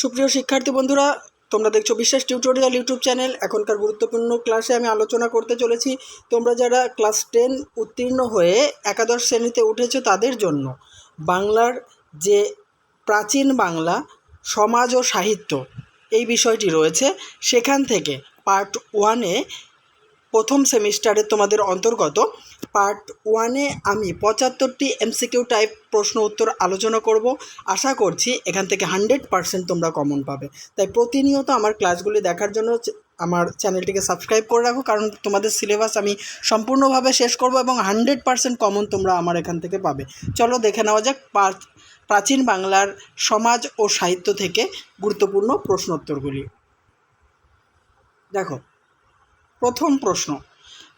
সুপ্রিয় শিক্ষার্থী বন্ধুরা, তোমরা দেখছ বিশ্বাস টিউটোরিয়াল ইউটিউব চ্যানেল এখনকার গুরুত্বপূর্ণ ক্লাসে আমি আলোচনা করতে চলেছি। তোমরা যারা ক্লাস টেন উত্তীর্ণ হয়ে একাদশ শ্রেণীতে উঠেছো তাদের জন্য বাংলার যে প্রাচীন বাংলা, সমাজ ও সাহিত্য এই বিষয়টি রয়েছে, সেখান থেকে পার্ট ওয়ানে প্রথম সেমিস্টারে তোমাদের অন্তর্গত পার্ট ওয়ানে আমি পঁচাত্তরটি এমসিকিউ টাইপ প্রশ্ন উত্তর আলোচনা করব। আশা করছি এখান থেকে হান্ড্রেড পারসেন্ট তোমরা কমন পাবে। তাই প্রতিনিয়ত আমার ক্লাসগুলি দেখার জন্য আমার চ্যানেলটিকে সাবস্ক্রাইব করে রাখো, কারণ তোমাদের সিলেবাস আমি সম্পূর্ণভাবে শেষ করব এবং হান্ড্রেড পারসেন্ট কমন তোমরা আমার এখান থেকে পাবে। চলো দেখে নেওয়া যাক প্রাচীন বাংলার সমাজ ও সাহিত্য থেকে গুরুত্বপূর্ণ প্রশ্নোত্তরগুলি। দেখো, প্রথম প্রশ্ন।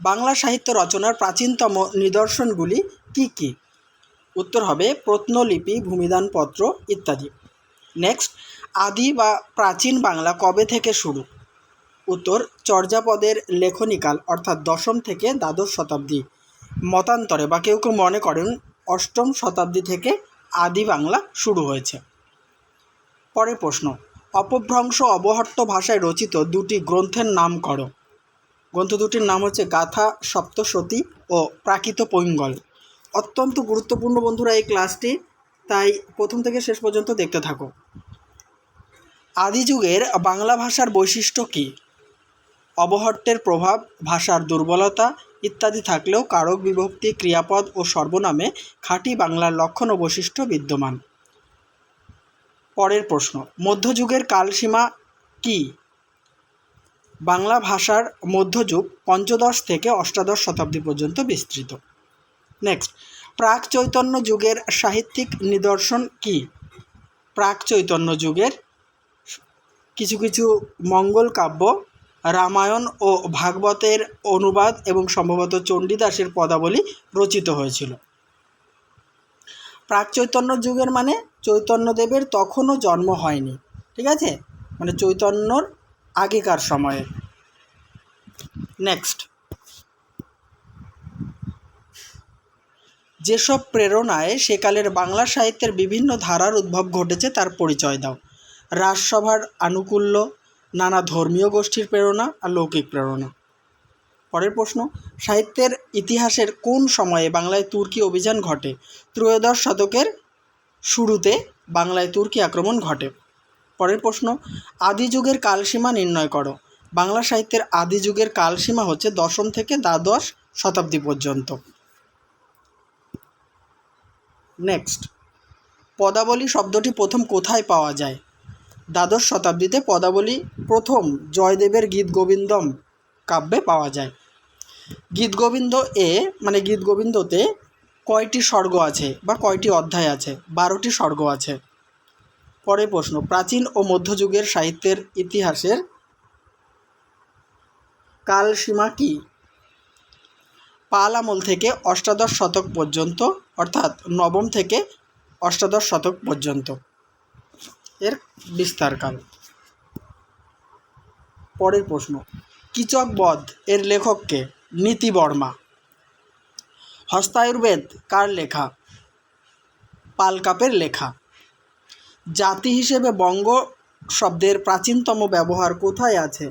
বাংলা সাহিত্য রচনার প্রাচীনতম নিদর্শনগুলি কি কি? উত্তর হবে প্রত্নলিপি, ভূমিদানপত্র ইত্যাদি। নেক্সট আদি বা প্রাচীন বাংলা কবে থেকে শুরু? উত্তর, চর্যাপদের লেখনিকাল, অর্থাৎ দশম থেকে দ্বাদশ শতাব্দী। মতান্তরে, বা কেউ কেউ মনে করেন, অষ্টম শতাব্দী থেকে আদি বাংলা শুরু হয়েছে। পরের প্রশ্ন, অপভ্রংশ অবহট্ট ভাষায় রচিত দুটি গ্রন্থের নাম করো। গ্রন্থ দুটির নাম হচ্ছে গাথা, সপ্তসতী ও প্রাকৃত পৈঙ্গল। অত্যন্ত গুরুত্বপূর্ণ বন্ধুরা এই ক্লাসটি, তাই প্রথম থেকে শেষ পর্যন্ত দেখতে থাকো। আদি যুগের বাংলা ভাষার বৈশিষ্ট্য কী? অবহট্টের প্রভাব, ভাষার দুর্বলতা ইত্যাদি থাকলেও কারক বিভক্তি, ক্রিয়াপদ ও সর্বনামে খাঁটি বাংলার লক্ষণ ও বৈশিষ্ট্য বিদ্যমান। পরের প্রশ্ন, মধ্যযুগের কালসীমা কী? বাংলা ভাষার মধ্যযুগ পঞ্চদশ থেকে অষ্টাদশ শতাব্দী পর্যন্ত বিস্তৃত। নেক্সট প্রাক চৈতন্য যুগের সাহিত্যিক নিদর্শন কি? প্রাক চৈতন্য যুগের কিছু কিছু মঙ্গল কাব্য, রামায়ণ ও ভাগবতের অনুবাদ এবং সম্ভবত চণ্ডীদাসের পদাবলী রচিত হয়েছিল। প্রাক চৈতন্য যুগের মানে চৈতন্যদেবের তখনও জন্ম হয়নি। ঠিক আছে? মানে চৈতন্যর আগেকার সময়ে। নেক্সট যেসব প্রেরণায় সেকালের বাংলা সাহিত্যের বিভিন্ন ধারার উদ্ভব ঘটেছে, তার পরিচয় দাও। রাজসভার আনুকূল্য, নানা ধর্মীয় গোষ্ঠীর প্রেরণা আর লৌকিক প্রেরণা। পরের প্রশ্ন, সাহিত্যের ইতিহাসের কোন সময়ে বাংলায় তুর্কি অভিযান ঘটে? ত্রয়োদশ শতকের শুরুতে বাংলায় তুর্কি আক্রমণ ঘটে। পরের প্রশ্ন, আদি যুগের কালসীমা নির্ণয় করো। বাংলা সাহিত্যের আদি যুগের কালসীমা হচ্ছে দশম থেকে দ্বাদশ শতাব্দী পর্যন্ত। নেক্সট, পদাবলী শব্দটি প্রথম কোথায় পাওয়া যায়? দ্বাদশ শতাব্দীতে পদাবলী প্রথম জয়দেবের গীত গোবিন্দম কাব্যে পাওয়া যায়। গীত গোবিন্দ এ মানে গীত গোবিন্দতে কয়টি স্বর্গ আছে বা কয়টি অধ্যায় আছে? বারোটি স্বর্গ আছে। পরের প্রশ্ন, প্রাচীন ও মধ্যযুগের সাহিত্যের ইতিহাসের কালসীমা কি? পাল আমল থেকে অষ্টাদশ শতক পর্যন্ত, অর্থাৎ নবম থেকে অষ্টাদশ শতক পর্যন্ত। এর বিস্তারকাল পরের প্রশ্ন, কীচক বধ এর লেখককে নীতি বর্মা। হস্তায়ুর্বেদ কার লেখা? পালকাপের লেখা। জাতি হিসেবে বঙ্গ শব্দের প্রাচীনতম ব্যবহার কোথায় আছে?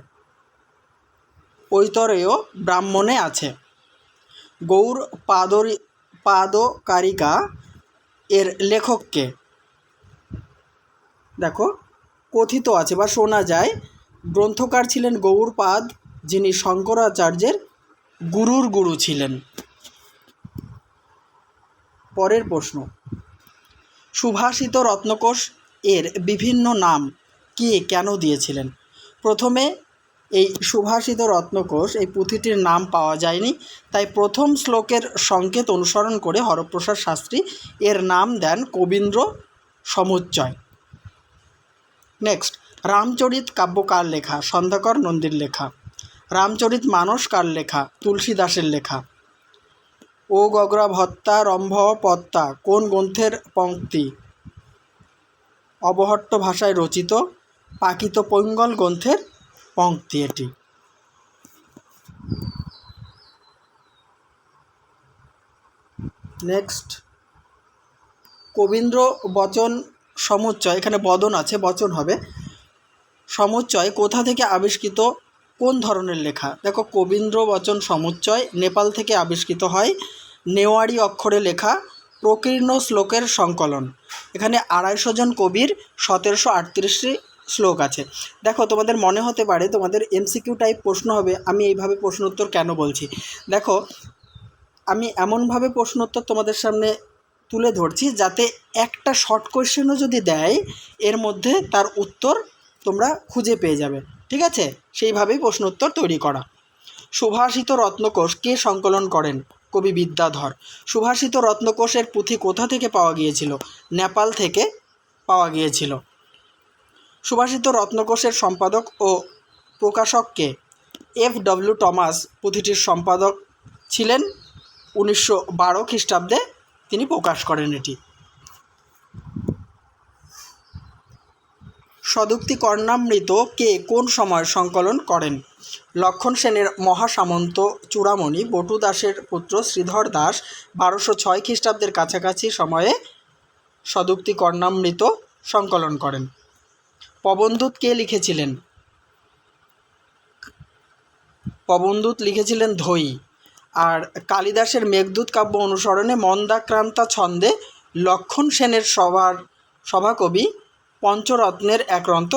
ঐতরেয় ব্রাহ্মণে আছে। গৌর পাদরি, পাদকারিকা এর লেখককে। দেখো, কথিত আছে বা শোনা যায়, গ্রন্থকার ছিলেন গৌরপাদ যিনি শঙ্করাচার্যের গুরুর গুরু ছিলেন। পরের প্রশ্ন, সুভাষিত রত্নকোষ এর বিভিন্ন নাম কে কেন দিয়েছিলেন? প্রথমে এই সুভাষিত রত্নকোষ এই পুঁথিটির নাম পাওয়া যায়নি, তাই প্রথম শ্লোকের সংকেত অনুসরণ করে হরপ্রসাদ শাস্ত্রী এর নাম দেন কবীন্দ্র সমুচ্চয়। নেক্সট, রামচরিত কাব্য কার লেখা, সন্ধ্যাকর নন্দীর লেখা। রামচরিত মানস কার লেখা, তুলসীদাসের লেখা। ও গগরা ভত্তা রম্ভ পত্তা, কোন গ্রন্থের পঙ্ক্তি? অবহট্ট ভাষায় রচিত পাকিত পৈঙ্গল গ্রন্থের পঙ্ক্তি এটি। নেক্সট কবীন্দ্র বচন সমুচ্চয়, এখানে বদন আছে, বচন হবে। সমুচ্চয়, কোথা থেকে আবিষ্কৃত, কোন ধরনের লেখা? দেখো, কবীন্দ্র বচন সমুচ্চয়, নেপাল থেকে আবিষ্কৃত হয়, নেওয়ারি অক্ষরে লেখা প্রকীর্ণ শ্লোকের সংকলন। এখানে আড়াইশো জন কবির সতেরোশো আটত্রিশটি শ্লোক আছে। দেখো, তোমাদের মনে হতে পারে তোমাদের এমসিকিউ টাইপ প্রশ্ন হবে, আমি এইভাবে প্রশ্ন উত্তর কেন বলছি? দেখো, আমি এমনভাবে প্রশ্ন উত্তর তোমাদের সামনে তুলে ধরছি যাতে একটা শর্ট কোয়েশ্চেনও যদি দেয়, এর মধ্যে তার উত্তর তোমরা খুঁজে পেয়ে যাবে। ঠিক আছে? সেইভাবেই প্রশ্ন উত্তর তৈরি করা। সুভাষিত রত্নকোষ কে সংকলন করেন? কবি বিদ্যাধর সুভাষিত রত্নকোষের পুঁথি কোথা থেকে পাওয়া গিয়েছিল? নেপাল থেকে পাওয়া গিয়েছিল। সুভাষিত রত্নকোষের সম্পাদক ও প্রকাশককে এফ ডব্লিউ টমাস পুঁথিটির সম্পাদক ছিলেন উনিশশো বারো খ্রিস্টাব্দে তিনি প্রকাশ করেন এটি। সদুক্তি কর্ণামৃত কে কোন সময় সংকলন করেন? লক্ষণ সেনের মহাসামন্ত চূড়ামণি, বটু দাসের পুত্র শ্রীধর দাস, বারোশো ছয় খ্রিস্টাব্দের কাছাকাছি সময়ে সদুক্তি কর্ণামৃত সংকলন করেন। পবনদূত কে লিখেছিলেন? পবনদূত লিখেছিলেন ধৈ আর কালিদাসের মেঘদূত কাব্য অনুসরণে মন্দাক্রান্তা ছন্দে লক্ষণ সেনের সভার সভাকবি পঞ্চরত্নের এক রন্ত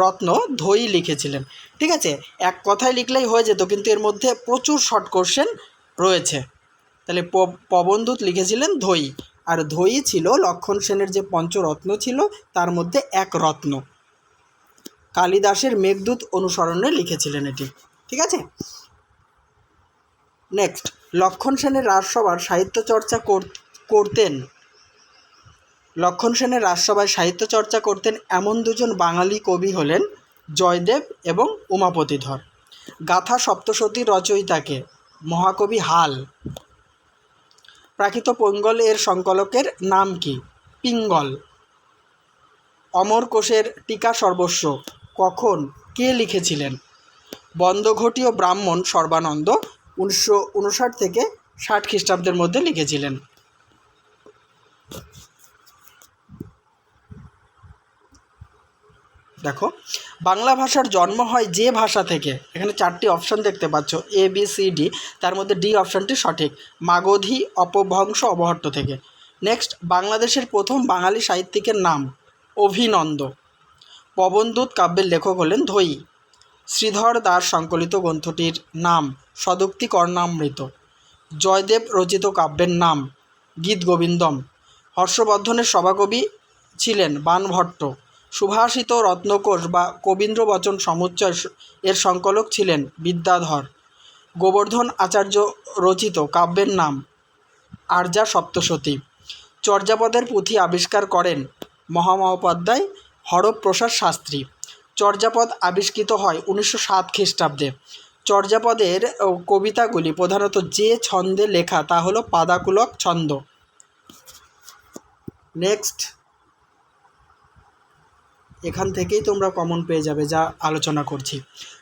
রত্ন, ধই লিখেছিলেন। ঠিক আছে? এক কথায় লিখলেই হয়ে যেত, কিন্তু এর মধ্যে প্রচুর শর্ট কোশ্চেন রয়েছে। তাহলে পবনদূত লিখেছিলেন ধই। আর ধই ছিল লক্ষণ সেনের যে পঞ্চরত্ন ছিল, তার মধ্যে এক রত্ন। কালিদাসের মেঘদূত অনুসরণে লিখেছিলেন এটি। ঠিক আছে? নেক্সট লক্ষণ সেনের রাজসভার সাহিত্য চর্চা করতেন। লক্ষণ সেনের রাজসভায় সাহিত্য চর্চা করতেন এমন দুজন বাঙালি কবি হলেন জয়দেব এবং উমাপতিধর গাথা সপ্তশতী রচয়িতাকে, মহাকবি হাল। প্রাকৃত পঙ্গল এর সংকলকের নাম কি? পিঙ্গল। অমর কোষের টিকা সর্বস্ব। কখন? কে লিখেছিলেন? বন্ধঘটি ও ব্রাহ্মণ সর্বানন্দ উনিশশো উনষাট থেকে ষাট খ্রিস্টাব্দের মধ্যে লিখেছিলেন। দেখো, বাংলা ভাষার জন্ম হয় যে ভাষা থেকে, এখানে চারটি অপশন দেখতে পাচ্ছ এ বি সি ডি তার মধ্যে ডি অপশনটি সঠিক, মাগধী, অপভ্রংশ, অবহট্ট থেকে। নেক্সট বাংলাদেশের প্রথম বাঙালি সাহিত্যিকের নাম, অভিনন্দ। পবনদূত কাব্যের লেখক হলেন ধৈ শ্রীধর দাস সংকলিত গ্রন্থটির নাম সদুক্তি কর্ণামৃত জয়দেব রচিত কাব্যের নাম, গীত গোবিন্দম। হর্ষবর্ধনের সভাকবি ছিলেন বানভট্ট। সুভাষিত রত্নকোষ বা কবীন্দ্র বচন সমুচ্চয় এর সংকলক ছিলেন বিদ্যাধর। গোবর্ধন আচার্য রচিত কাব্যের নাম আর্যা সপ্তশতী। চর্যাপদের পুঁথি আবিষ্কার করেন মহামহোপাধ্যায় হরপ্রসাদ শাস্ত্রী। চর্যাপদ আবিষ্কৃত হয় উনিশশো সাত খ্রিস্টাব্দে। চর্যাপদের কবিতাগুলি প্রধানত যে ছন্দে লেখা তা হলো পাদাকুলক ছন্দ। নেক্সট। এখান থেকেই তোমরা কমন পেয়ে যাবে যা আলোচনা করছি।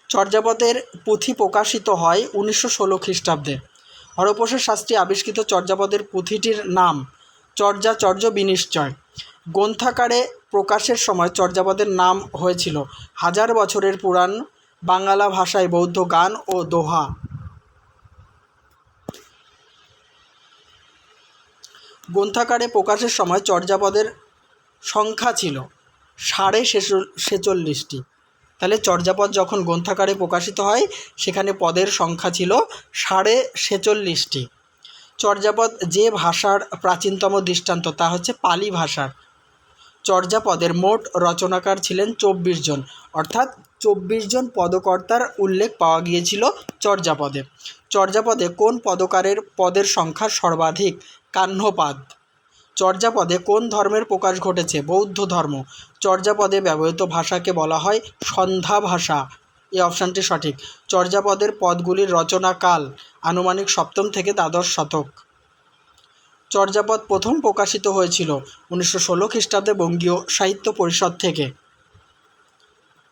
চর্যাপদের পুঁথি প্রকাশিত হয় উনিশশো ষোলো খ্রিস্টাব্দে। হরপ্রসাদ শাস্ত্রী আবিষ্কৃত চর্যাপদের পুঁথিটির নাম চর্যাচর্য বিনিশ্চয়। গ্রন্থাকারে প্রকাশের সময় চর্যাপদের নাম হয়েছিল হাজার বছরের পুরাণ বাংলা ভাষায় বৌদ্ধ গান ও দোহা। গ্রন্থাকারে প্রকাশের সময় চর্যাপদের সংখ্যা ছিল সাড়ে ছেচল- ছেচল্লিশটি। তাহলে চর্যাপদ যখন গ্রন্থাকারে প্রকাশিত হয়, সেখানে পদের সংখ্যা ছিল সাড়ে ছেচল্লিশটি। চর্যাপদ যে ভাষার প্রাচীনতম দৃষ্টান্ত, তা হচ্ছে পালি ভাষার। চর্যাপদের মোট রচনাকার ছিলেন চব্বিশ জন, অর্থাৎ চব্বিশ জন পদকর্তার উল্লেখ পাওয়া গিয়েছিল চর্যাপদে। চর্যাপদে কোন পদকারের, পদের সংখ্যা সর্বাধিক কাহ্নপাদ চর্যাপদে কোন ধর্মের প্রকাশ ঘটেছে? বৌদ্ধ ধর্ম। চর্যাপদে ব্যবহৃত ভাষাকে বলা হয় সন্ধ্যা ভাষা। এই অপশানটি সঠিক। চর্যাপদের পদগুলির রচনাকাল আনুমানিক সপ্তম থেকে দ্বাদশ শতক। চর্যাপদ প্রথম প্রকাশিত হয়েছিল উনিশশো ষোলো খ্রিস্টাব্দে বঙ্গীয় সাহিত্য পরিষদ থেকে।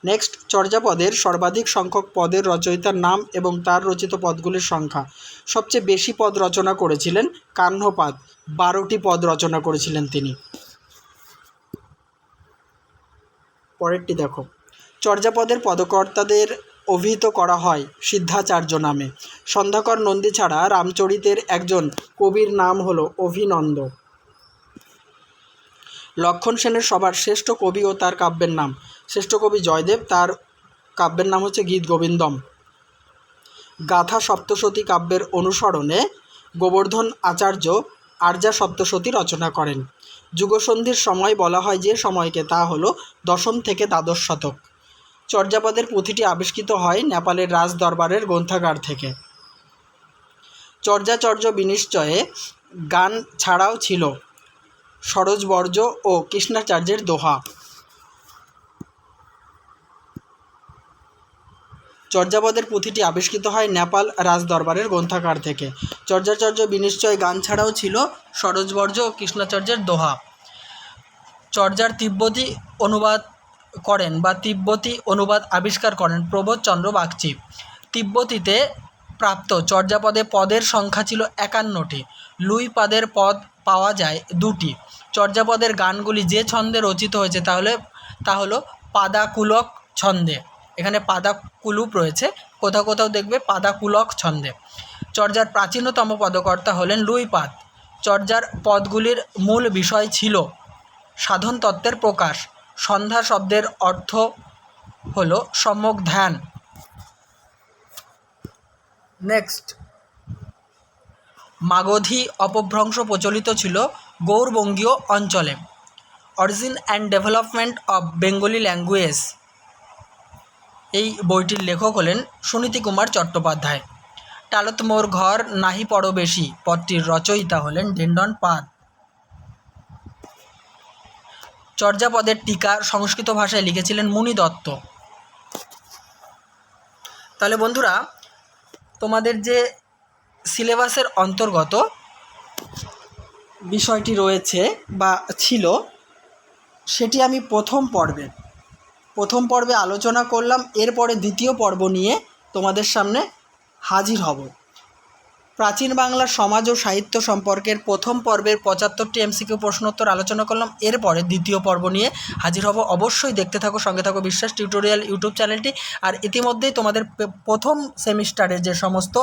নেক্সট, চর্যাপদের সর্বাধিক সংখ্যক পদের রচয়িতার নাম এবং তার রচিত পদগুলির সংখ্যা। সবচেয়ে বেশি পদ রচনা করেছিলেন কাহ্নপাদ বারোটি পদ রচনা করেছিলেন তিনি। পরেরটি দেখো। চর্যাপদের পদকর্তাদের অভিহিত করা হয় সিদ্ধাচার্য নামে। সন্ধ্যাকর নন্দী ছাড়া রামচরিতের একজন কবির নাম হলো অভিনন্দ। লক্ষণ সেনের সবার শ্রেষ্ঠ কবি ও তার কাব্যের নাম। শ্রেষ্ঠ কবি জয়দেব, তার কাব্যের নাম হচ্ছে গীত গোবিন্দম। গাথা সপ্তশতী কাব্যের অনুসরণে গোবর্ধন আচার্য আর্যা সপ্তশতী রচনা করেন। যুগসন্ধির সময় বলা হয় যে সময়কে, তা হল দশম থেকে দ্বাদশ শতক। চর্যাপদের পুঁথিটি আবিষ্কৃত হয় নেপালের রাজ দরবারের গ্রন্থাগার থেকে। চর্যাচর্য বিনিশ্চয়ে গান ছাড়াও ছিল সরোজ বর্জ্য ও কৃষ্ণাচার্যের দোহা। চর্যাপদের পুঁথিটি আবিষ্কৃত হয় নেপাল রাজদরবারের গ্রন্থাগার থেকে। চর্যাচর্য বিনিশ্চয় গান ছাড়াও ছিল সরোজবর্জ্য ও কৃষ্ণাচার্যের দোহা। চর্যার তিব্বতী অনুবাদ করেন বা তিব্বতী অনুবাদ আবিষ্কার করেন প্রবোধচন্দ্র বাগচি। তিব্বতীতে প্রাপ্ত চর্যাপদে পদের সংখ্যা ছিল একান্নটি। লুই পাদের পদ পাওয়া যায় দুটি। চর্যাপদের গানগুলি যে ছন্দে রচিত হয়েছে তাহলে তা হলো পাদাকুলক ছন্দে। এখানে পাদাকুলুপ রয়েছে। কোথাও কোথাও দেখবে পাদাকুলক ছন্দে। চর্যার প্রাচীনতম পদকর্তা হলেন লুইপাদ চর্যার পদগুলির মূল বিষয় ছিল সাধন তত্ত্বের প্রকাশ। সন্ধ্যা শব্দের অর্থ হল সম্যক ধ্যান। নেক্সট। মাগধী অপভ্রংশ প্রচলিত ছিল গৌরবঙ্গীয় অঞ্চলে। Origin and development of Bengali language. এই বইটির লেখক হলেন সুনীতি কুমার চট্টোপাধ্যায়। টালত মোর ঘর নাহি পরবেশী পদটির রচয়িতা হলেন ডেন্ডন পাদ। চর্যাপদের টিকা সংস্কৃত ভাষায় লিখেছিলেন মুনি দত্ত। তাহলে বন্ধুরা, তোমাদের যে সিলেবাসের অন্তর্গত বিষয়টি রয়েছে বা ছিল, সেটি আমি প্রথম পর্বে প্রথম পর্বে আলোচনা করলাম, এরপরে দ্বিতীয় পর্ব নিয়ে তোমাদের সামনে হাজির হব। প্রাচীন বাংলার সমাজ ও সাহিত্য সম্পর্কের প্রথম পর্বের পঁচাত্তরটি এমসিকিউ প্রশ্নোত্তর আলোচনা করলাম, এরপরে দ্বিতীয় পর্ব নিয়ে হাজির হব। অবশ্যই দেখতে থাকো, সঙ্গে থাকো বিশ্বাস টিউটোরিয়াল ইউটিউব চ্যানেলটি। আর ইতিমধ্যেই তোমাদের প্রথম সেমিস্টারের যে সমস্ত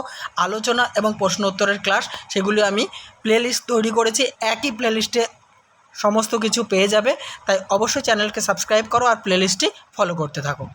আলোচনা এবং প্রশ্ন উত্তরের ক্লাস, সেগুলি আমি প্লেলিস্ট তৈরি করেছি। একই প্লেলিস্টে সমস্ত কিছু পেয়ে যাবে। তাই অবশ্যই চ্যানেলকে সাবস্ক্রাইব করো আর প্লেলিস্টটি ফলো করতে থাকো।